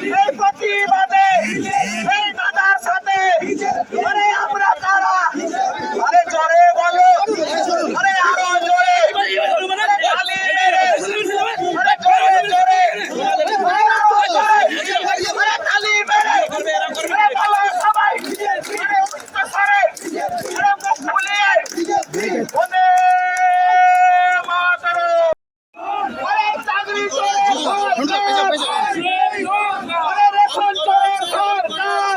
এই প্রতিবাদে এই দাদার সাথে আরে আমরা কারা আরে জোরে বলো আরে আরও জোরে আরে তালি মেরে আরে জোরে জোরে আরে আরও জোরে আরে তালি মেরে আরে বলো সবাই আরে উচ্চ স্বরে আরে মুখ ফুলিয়ে বন্দে মাতরম আরে চাকরি চোরের সরকার আরে রেশন চোরের সরকার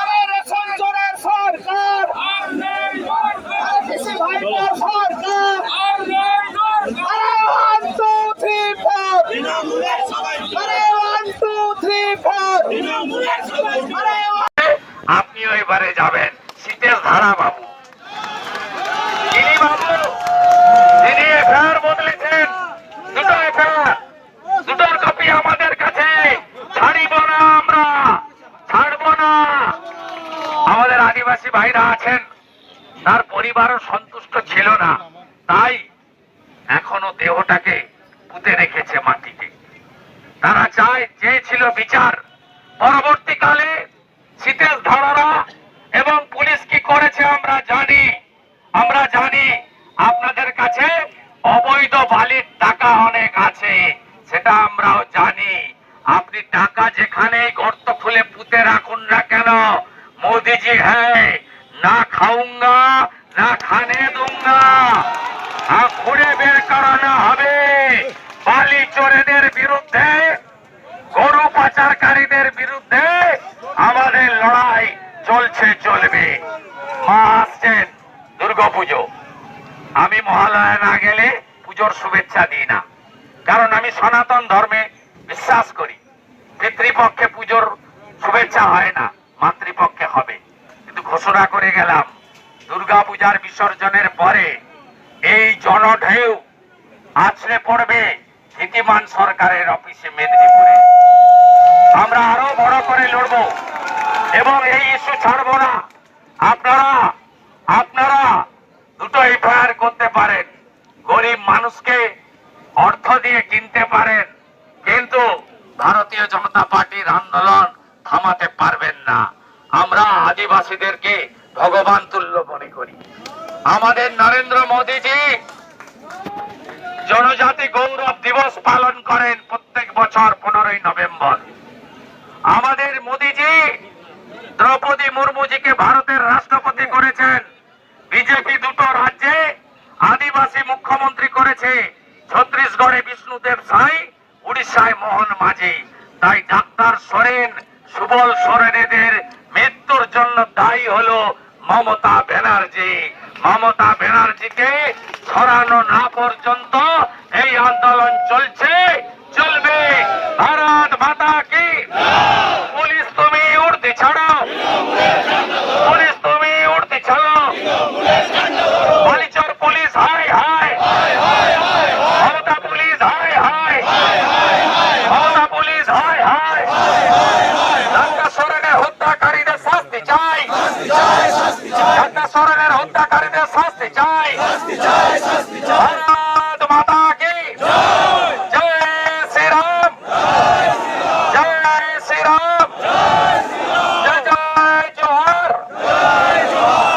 আরে রেশন চোরের সরকার আরে কৃষি ভাইটার সরকার আরে ওয়ান টু থ্রি ফোর আরে ওয়ান টু থ্রি ফোর আরে আপনিও এবারে যাবেন। শীতের ধারা বাবু। তিনি বাবু, তিনি এফআইআর বদলেছেন। দুটো এফআইআর, দুটোর কপি আমাদের কাছে। ছাড়িব না আমরা, ছাড়ব না। আমাদের আদিবাসী ভাইরা আছেন। তার পরিবারও সন্তুষ্ট ছিল না। তাই এখনও দেহটাকে পুঁতে রেখেছে মাটিতে। তারা চায়, চেয়েছিল বিচার। পরবর্তীকালে শীতেশ ধারারা এবং পুলিশ কি করেছে আমরা জানি। আমরা জানি আপনাদের কাছে অবৈধ বালির টাকা অনেক আছে, সেটা আমরাও জানি। আপনি টাকা যেখানে গর্ত খুলে পুঁতে রাখুন না কেন? মোদিজি হ্যাঁ না খাউঙ্গা না খানে দুঙ্গা আর খুঁড়ে বের করানো হবে বালি চোরেদের বিরুদ্ধে গরু পাচারকারীদের বিরুদ্ধে আমাদের লড়াই চলছে চলবে মা আসছেন দুর্গাপুজো আমি মহালয়া না গেলে পুজোর শুভেচ্ছা দিই না। কারণ আমি সনাতন ধর্মে বিশ্বাস করি। পিতৃপক্ষে পুজোর শুভেচ্ছা হয় না, মাতৃপক্ষে হবে। কিন্তু ঘোষণা করে গেলাম, দুর্গা পূজার বিসর্জনের পরে এই জনঢেউ আছড়ে পড়বে নীতিমান সরকারের অফিসে মেদিনীপুরে। আমরা আরও বড় করে লড়ব এবং এই ইস্যু ছাড়বো না। আপনারা আপনারা দুটো এফআইআর করতে পারেন। গরিব মানুষকে অর্থ দিয়ে কিনতে পারেন, কিন্তু ভারতীয় জনতা পার্টির আন্দোলন থামাতে পারবেন না। আমরা আদিবাসীদেরকে ভগবান তুল্য মনে করি। আমাদের নরেন্দ্র মোদীজি জনজাতি গৌরব দিবস পালন করেন প্রত্যেক বছর পনেরোই নভেম্বর। আমাদের মোদীজি দ্রৌপদী মুর্মুজিকে ভারতের রাষ্ট্রপতি করেছেন। বিজেপি দুটো রাজ্যে আদিবাসী মুখ্যমন্ত্রী করেছে। ছত্তিশগড়ে বিষ্ণুদেব সাই, উড়িষ্যায় মোহন মাঝি। তাই ডাক্তার সোরেন, সুবল সোরেনেদের মৃত্যুর জন্য দায়ী হলো মমতা ব্যানার্জি। মমতা ব্যানার্জিকে সরানো না পর্যন্ত এই আন্দোলন চলছে চলবে ভারত মাতা কি পুলিশ তুমি উঠতে ছাড়ো পুলিশ তুমি উঠতে ছাড়ো বালিচর পুলিশ হাই হাই মমতা পুলিশ হাই হাই মমতা পুলিশ হাই হাই ডাক্তার সোরেনের হত্যাকারীদের শাস্তি চাই ডাক্তার সোরেনের হত্যাকারীদের শাস্তি চাই। ভারত মাতা কি? জয়। শ্রীরাম। জয় শ্রীরাম। জয় জয় জোহার।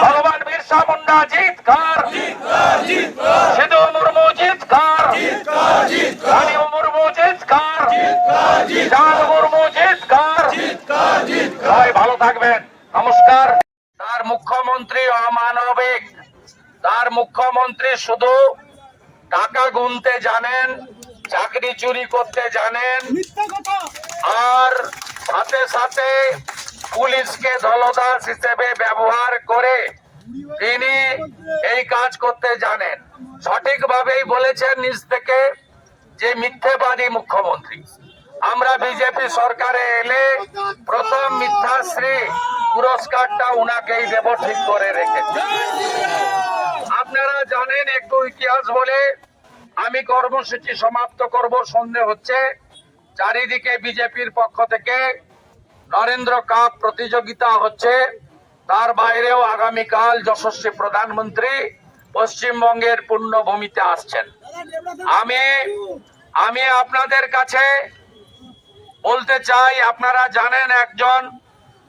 ভগবান বিরসা মুন্ডা জিত কর? সিধু মুর্মু জিত কর? রানী মুর্মু জিত কর? জান মুর্মু জিত কর। সবাই ভালো থাকবেন নমস্কার তার মুখ্যমন্ত্রী অমানবিক তার মুখ্যমন্ত্রী শুধু টাকা গুনতে জানেন চাকরি চুরি করতে জানেন আর সাথে সাথে পুলিশকে দলদাস হিসেবে ব্যবহার করে তিনি এই কাজ করতে জানেন। সঠিকভাবেই বলেছেন নিজ থেকে যে মিথ্যেবাদী মুখ্যমন্ত্রী। আমরা বিজেপি সরকারে এলে প্রথম মিথ্যাশ্রী পুরস্কারটা উনাকেই দেব ঠিক করে রেখেছি আপনারা জানেন, একটু ইতিহাস বলে, আমি কর্মসূচি সমাপ্ত করব, সন্ধে হচ্ছে। চারিদিকে বিজেপির পক্ষ থেকে নরেন্দ্র কাপ প্রতিযোগিতা হচ্ছে। তার বাইরেও আগামীকাল যশস্বী প্রধানমন্ত্রী পশ্চিমবঙ্গের পূর্ণভূমিতে আসছেন। আমি আমি আপনাদের কাছে বলতে চাই, আপনারা জানেন একজন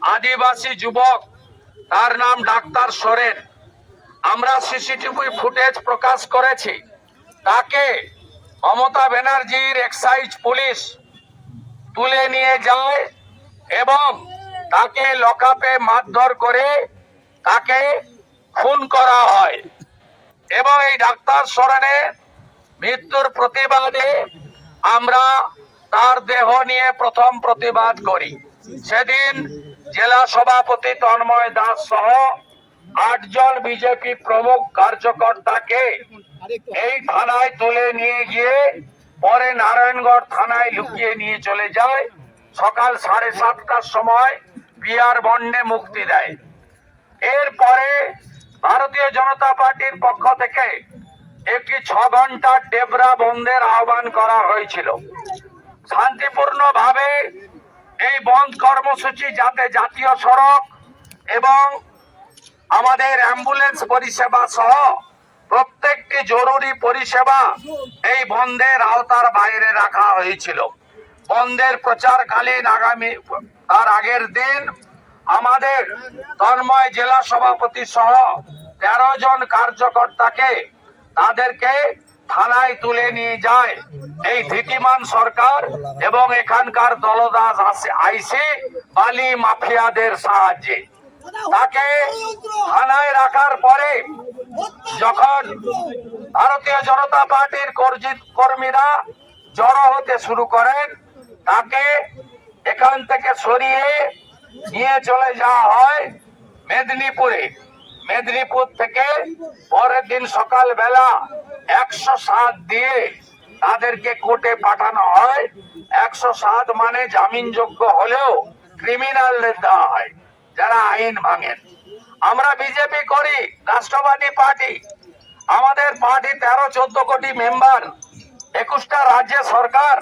আদিবাসী যুবক, তার নাম ডাক্তার সোরেন। আমরা সিসিটিভি ফুটেজ প্রকাশ করেছি। তাকে মমতা ব্যানার্জির এক্সাইজ পুলিশ তুলে নিয়ে যায় এবং তাকে লকআপে মারধর করে তাকে খুন করা হয়। এবং এই ডাক্তার সরেনের মৃত্যুর প্রতিবাদে আমরা তার দেহ নিয়ে প্রথম প্রতিবাদ করি। সেদিন জেলা সভাপতি তন্ময় দাস সহ আটজন বিজেপি প্রমুখ কার্যকর্তাকে এই থানায় তুলে নিয়ে গিয়ে পরে নারায়ণগড় থানায় লুকিয়ে নিয়ে চলে যায়। সকাল সাড়ে সাতটার সময় পিয়ার বন্ডে মুক্তি দেয়। এরপরে ভারতীয় জনতা পার্টির পক্ষ থেকে একটি ছ ঘণ্টা ডেবরা বন্ধের আহ্বান করা হয়েছিল। শান্তিপূর্ণ ভাবে এই বন্ধ কর্মসূচি যাতে জাতীয় সড়ক এবং আমাদের অ্যাম্বুলেন্স পরিষেবা সহ প্রত্যেকটি জরুরি পরিষেবা এই বন্ধের আওতার বাইরে রাখা হয়েছিল। বন্ধের প্রচারকালীন আগামী, তার আগের দিন আমাদের তন্ময় জেলা সভাপতি সহ তেরো জন কার্যকর্তাকে তাদেরকে থানায় তুলে নিয়ে যায় এই ধীতিমান সরকার এবং এখানকার দলদাস আইসি, বালি মাফিয়াদের সাহায্যে। তাকে থানায় রাখার পরে যখন ভারতীয় জনতা পার্টির কর্মীরা জড়ো হতে শুরু করেন, তাকে এখান থেকে সরিয়ে নিয়ে চলে যাওয়া হয় মেদিনীপুরে। মেদিনীপুর থেকে পরের দিন সকালবেলা একশো সাত দিয়ে তাদেরকে কোর্টে পাঠানো হয়। একশো সাত মানে জামিনযোগ্য হলেও ক্রিমিনালদের দেওয়া হয়। যারা আইন ভাঙেন। আমরা বিজেপি করি, রাষ্ট্রবাদী পার্টি। আমাদের পার্টি তেরো, চোদ্দ কোটি মেম্বার, একুশটা রাজ্যে সরকার।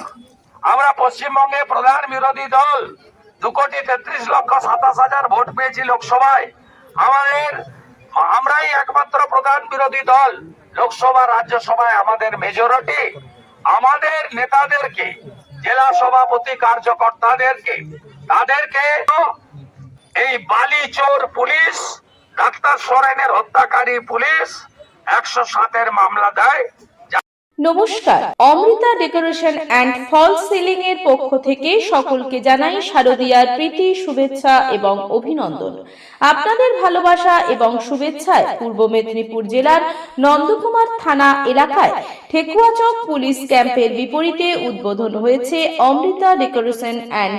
আমরা পশ্চিমবঙ্গে প্রধান বিরোধী দল। দু কোটি তেত্রিশ লক্ষ সাতাশ হাজার ভোট পেয়েছি লোকসভায়। আমাদের, আমরাই একমাত্র প্রধান বিরোধী দল। লোকসভা, রাজ্যসভায় আমাদের মেজরিটি আমাদের নেতাদেরকে, জেলা সভাপতি, কার্যকর্তাদেরকে, তাদেরকে এই বালি চোর পুলিশ, ডাক্তার সোরেনের হত্যাকারী পুলিশ একশো সাতের মামলা দেয়। নমস্কার, Amrita decoration and false ceiling এর পক্ষ থেকে সকলকে জানাই শারদীয়ার প্রীতি, শুভেচ্ছা এবং অভিনন্দন। আপনাদের ভালোবাসা এবং শুভেচ্ছায় পূর্ব মেদিনীপুর জেলার নন্দকুমার থানা এলাকায় ঠেকুয়াচক পুলিশ ক্যাম্পের বিপরীতে উদ্বোধন হয়েছে Amrita decoration and